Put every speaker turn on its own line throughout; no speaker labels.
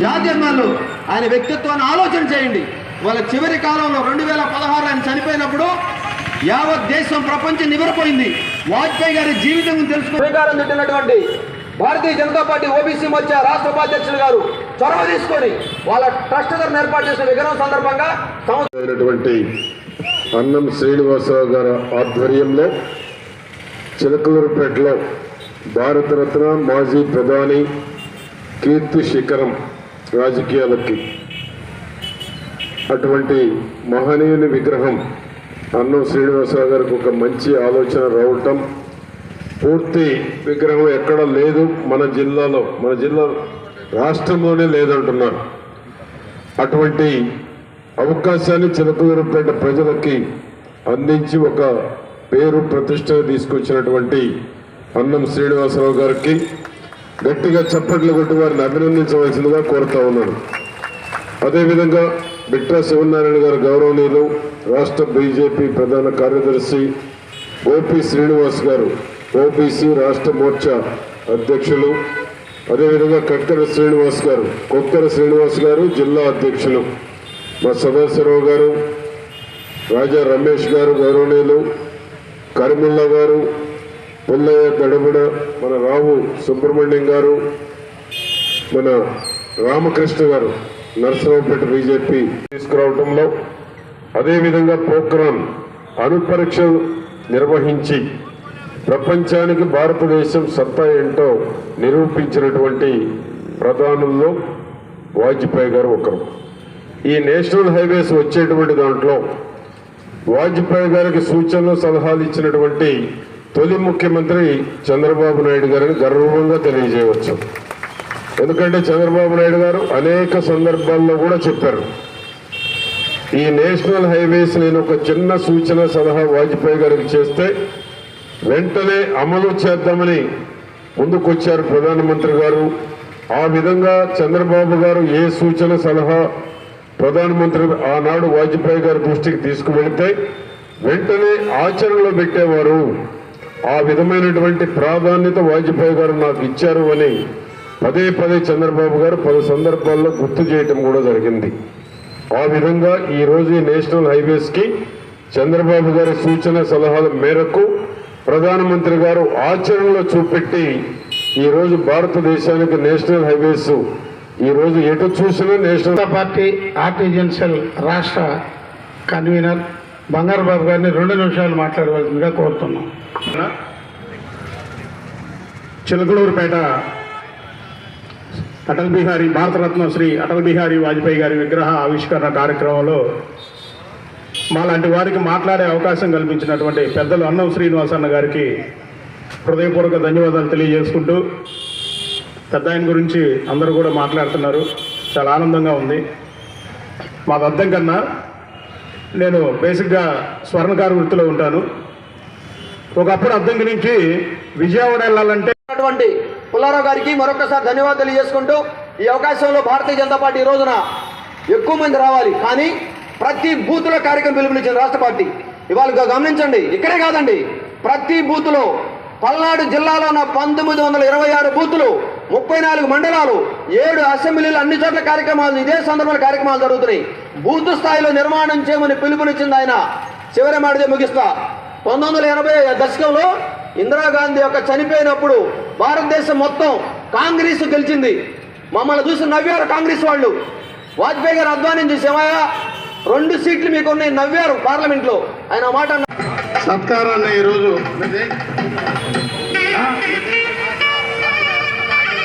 జాతీయన్నాళ్ళు ఆయన వ్యక్తిత్వాన్ని ఆలోచన చేయండి. వాళ్ళ చివరి కాలంలో రెండు వేల పదహారు ఆయన చనిపోయినప్పుడు యావత్ దేశం ప్రపంచం నివరపోయింది వాజ్పేయి గారి జీవితం తెలుసుకుని చుట్టినటువంటి భారతీయ జనతా పార్టీ ఓబీసీ మోర్చా రాష్ట్ర ఉపాధ్యక్షులు గారు చొరవ తీసుకొని వాళ్ళ ట్రస్ట్ తరఫున ఏర్పాటు చేసిన విగ్రహం సందర్భంగా
అయినటువంటి అన్నం శ్రీనివాసరావు గారి ఆధ్వర్యంలో చిలకలూరుపేటలో భారతరత్న మాజీ ప్రధాని కీర్తి శిఖరం రాజకీయాలకి. అటువంటి మహనీయుని విగ్రహం అన్నం శ్రీనివాసరావు గారికి ఒక మంచి ఆలోచన రావటం. పూర్తి విగ్రహం ఎక్కడ లేదు. మన జిల్లాలో మన జిల్లా రాష్ట్రంలోనే లేదంటున్నారు. అటువంటి అవకాశాన్ని చిలకూరుపేట ప్రజలకి అందించి ఒక పేరు ప్రతిష్ట తీసుకొచ్చినటువంటి అన్నం శ్రీనివాసరావు గారికి గట్టిగా చప్పట్లు కొట్టి వారిని అభినందించవలసిందిగా కోరుతా ఉన్నాను. అదేవిధంగా బిట్రా శివనారాయణ గారు గౌరవనీయులు రాష్ట్ర బీజేపీ ప్రధాన కార్యదర్శి ఓపి శ్రీనివాస్ గారు ఓబీసీ రాష్ట్ర మోర్చా అధ్యక్షులు అదేవిధంగా కక్కర శ్రీనివాస్ గారు కొక్కర శ్రీనివాస్ గారు జిల్లా అధ్యక్షులు మా సదాశివరావు గారు రాజా రమేష్ గారు గౌరవనీయులు కరిముల్లా గారు పుల్లయ్య దడబుడ మన రావు సుబ్రహ్మణ్యం గారు మన రామకృష్ణ గారు నరసరావుపేట బీజేపీ తీసుకురావడంలో అదేవిధంగా పోఖ్రాన్ అణుపరీక్ష నిర్వహించి ప్రపంచానికి భారతదేశం సత్తా ఏంటో నిరూపించినటువంటి ప్రధానుల్లో వాజ్పేయి గారు ఒకరు. ఈ నేషనల్ హైవేస్ వచ్చేటువంటి దాంట్లో వాజ్పేయి గారికి సూచనలు సలహాలు ఇచ్చినటువంటి తొలి ముఖ్యమంత్రి చంద్రబాబు నాయుడు గారిని గర్వంగా తెలియజేయవచ్చు. ఎందుకంటే చంద్రబాబు నాయుడు గారు అనేక సందర్భాల్లో కూడా చెప్పారు. ఈ నేషనల్ హైవేస్ నేను ఒక చిన్న సూచన సలహా వాజ్పేయి గారికి చేస్తే వెంటనే అమలు చేద్దామని ముందుకొచ్చారు ప్రధానమంత్రి గారు. ఆ విధంగా చంద్రబాబు గారు ఏ సూచన సలహా ప్రధానమంత్రి ఆనాడు వాజ్పేయి గారి దృష్టికి తీసుకువెళితే వెంటనే ఆచరణలో పెట్టేవారు. ఆ విధమైనటువంటి ప్రాధాన్యత వాజ్పేయి గారు నాకు ఇచ్చారు అని పదే పదే చంద్రబాబు గారు పలు సందర్భాల్లో గుర్తు చేయటం కూడా జరిగింది. ఆ విధంగా ఈరోజు ఈ నేషనల్ హైవేస్కి చంద్రబాబు గారి సూచన సలహాల మేరకు ప్రధానమంత్రి గారు ఆచరణలో చూపెట్టి ఈరోజు భారతదేశానికి నేషనల్ హైవేస్ ఈరోజు ఎటు చూసినా నేషనల్
పార్టీ ఆర్టిజన్ రాష్ట్ర కన్వీనర్ బంగారు బాబు గారిని రెండు నిమిషాలు మాట్లాడవలసిందిగా కోరుతున్నాం. చిలకలూరుపేట అటల్ బిహారీ భారతరత్న శ్రీ అటల్ బిహారీ వాజ్పేయి గారి విగ్రహ ఆవిష్కరణ కార్యక్రమంలో మాలాంటి వారికి మాట్లాడే అవకాశం కల్పించినటువంటి పెద్దలు అన్నం శ్రీనివాస అన్న గారికి హృదయపూర్వక ధన్యవాదాలు తెలియజేసుకుంటూ పెద్ద ఆయన గురించి అందరూ కూడా మాట్లాడుతున్నారు. చాలా ఆనందంగా ఉంది. మా దద్దం కన్నా నేను బేసిక్గా స్వర్ణకారు వృత్తిలో ఉంటాను. ఒకప్పుడు అద్దంకి నుంచి విజయవాడ వెళ్ళాలంటే
అటువంటి పుల్లారావు గారికి మరొకసారి ధన్యవాదాలు తెలియజేసుకుంటూ ఈ అవకాశంలో భారతీయ జనతా పార్టీ రోజున ఎక్కువ మంది రావాలి. కానీ ప్రతి బూత్లో కార్యక్రమం పిలుపునిచ్చింది రాష్ట్ర పార్టీ. ఇవాళ గమనించండి ఇక్కడే కాదండి. ప్రతి బూత్లో పల్నాడు జిల్లాలో ఉన్న పంతొమ్మిది వందల ఇరవై ఆరు బూతులు ముప్పై నాలుగు మండలాలు ఏడు అసెంబ్లీలు అన్ని చోట్ల కార్యక్రమాలు ఇదే సందర్భంలో కార్యక్రమాలు జరుగుతున్నాయి. బూత్ స్థాయిలో నిర్మాణం చేయమని పిలుపునిచ్చింది ఆయన. చివరి మాటదే ముగిస్తా. పంతొమ్మిది వందల ఎనభై దశకంలో ఇందిరాగాంధీ యొక్క చనిపోయినప్పుడు భారతదేశం మొత్తం కాంగ్రెస్ గెలిచింది. మమ్మల్ని చూసి నవ్వారు కాంగ్రెస్ వాళ్ళు. వాజ్పేయి గారు అధ్వానం చేసేమయ్యా రెండు సీట్లు మీకు ఉన్నాయి నవ్వారు పార్లమెంట్లో. ఆయన మాట
సత్కారాన్ని ఈరోజు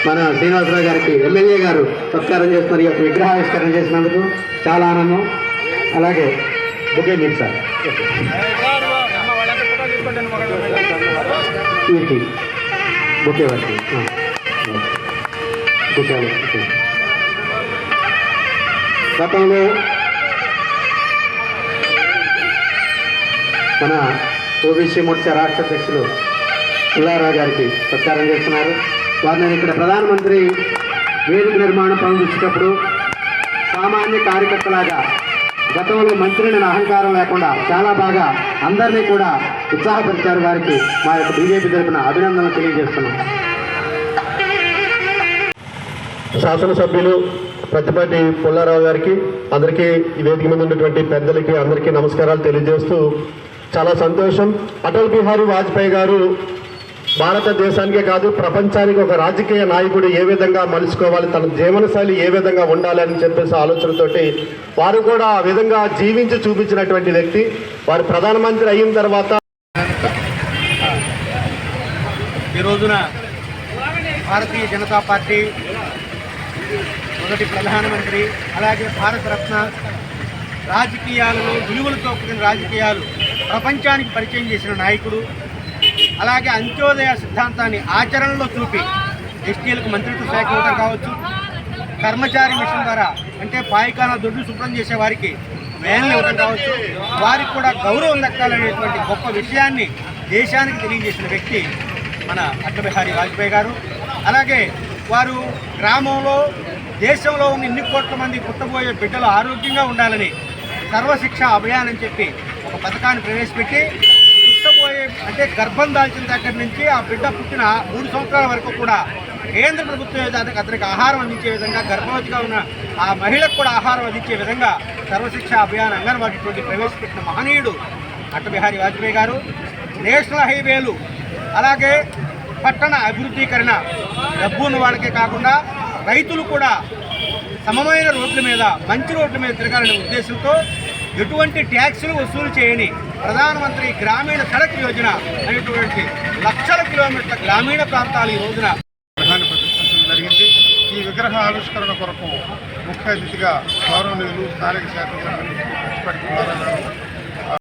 మన శ్రీనివాసరావు గారికి ఎమ్మెల్యే గారు సత్కారం చేస్తున్నారు ఈ యొక్క విగ్రహావిష్కరణ చేసినందుకు చాలా ఆనందం. అలాగే బుకే మీకు సార్. వీరికి బుకే వారికి. బుకే గతంలో మన ఓబీసీ మోర్చా రాష్ట్ర అధ్యక్షులు పుల్లారావు గారికి సత్కారం చేస్తున్నారు. వారిని ఇక్కడ ప్రధానమంత్రి వేదిక నిర్మాణం పనులు సామాన్య కార్యకర్తలాగా గతంలో మంత్రిని అహంకారం లేకుండా చాలా బాగా అందరినీ కూడా ఉత్సాహపరిచారు వారికి మా యొక్క బీజేపీ తరపున అభినందనలు తెలియజేస్తున్నాం.
శాసనసభ్యులు
ప్రతిపాటి పుల్లారావు గారికి అందరికీ ఈ వేదిక మీద ఉన్నటువంటి పెద్దలకి అందరికీ నమస్కారాలు తెలియజేస్తూ చాలా సంతోషం. అటల్ బిహారీ వాజ్పేయి గారు భారతదేశానికే కాదు ప్రపంచానికి ఒక రాజకీయ నాయకుడు ఏ విధంగా మలుచుకోవాలి తన జీవనశైలి ఏ విధంగా ఉండాలి అని చెప్పేసి ఆలోచనతోటి వారు కూడా ఆ విధంగా జీవించి చూపించినటువంటి వ్యక్తి. వారు ప్రధానమంత్రి అయిన తర్వాత
ఈ రోజున భారతీయ జనతా పార్టీ మొదటి ప్రధానమంత్రి అలాగే భారతరత్న రాజకీయాలలో విలువలతో కూడిన రాజకీయాలు ప్రపంచానికి పరిచయం చేసిన నాయకుడు. అలాగే అంత్యోదయ సిద్ధాంతాన్ని ఆచరణలో చూపి ఎస్టీలకు మంత్రిత్వ శాఖ ఇవ్వడం కావచ్చు. కర్మచారి మిషన్ ద్వారా అంటే పాయికాన దొడ్డు శుభ్రం చేసే వారికి వేన్లు ఇవ్వడం కావచ్చు. వారికి కూడా గౌరవం దక్కాలనేటువంటి గొప్ప విషయాన్ని దేశానికి తెలియజేసిన వ్యక్తి మన అటల్ బిహారీ వాజ్పేయి గారు. అలాగే వారు గ్రామంలో దేశంలో ఉన్న ఇన్ని కోట్ల మంది పుట్టబోయే బిడ్డలు ఆరోగ్యంగా ఉండాలని సర్వశిక్ష అభియాన్ అని చెప్పి ఒక పథకాన్ని ప్రవేశపెట్టి అంటే గర్భం దాల్చిన దగ్గర నుంచి ఆ బిడ్డ పుట్టిన మూడు సంవత్సరాల వరకు కూడా కేంద్ర ప్రభుత్వం ఏదో అతనికి ఆహారం అందించే విధంగా గర్భవతిగా ఉన్న ఆ మహిళకు కూడా ఆహారం అందించే విధంగా సర్వశిక్ష అభియాన్ అంగన్వాడీ తోటి ప్రవేశపెట్టిన మహనీయుడు అటల్ బిహారీ వాజ్పేయి గారు నేషనల్ హైవేలు అలాగే పట్టణ అభివృద్ధీకరణ డబ్బు ఉన్న వాళ్ళకే కాకుండా రైతులు కూడా సమమైన రోడ్ల మీద మంచి రోడ్ల మీద తిరగాలనే ఉద్దేశంతో ఎటువంటి ట్యాక్సులు వసూలు చేయని ప్రధానమంత్రి గ్రామీణ సడక్ యోజన అనేటువంటి లక్షల కిలోమీటర్ల గ్రామీణ ప్రాంతాలు ఈ రోజున
ప్రధాని ప్రతిష్ఠించడం జరిగింది. ఈ విగ్రహ ఆవిష్కరణ కొరకు ముఖ్య అతిథిగా గౌరవనీయులు స్థానిక శాసనసభ్యులు గారు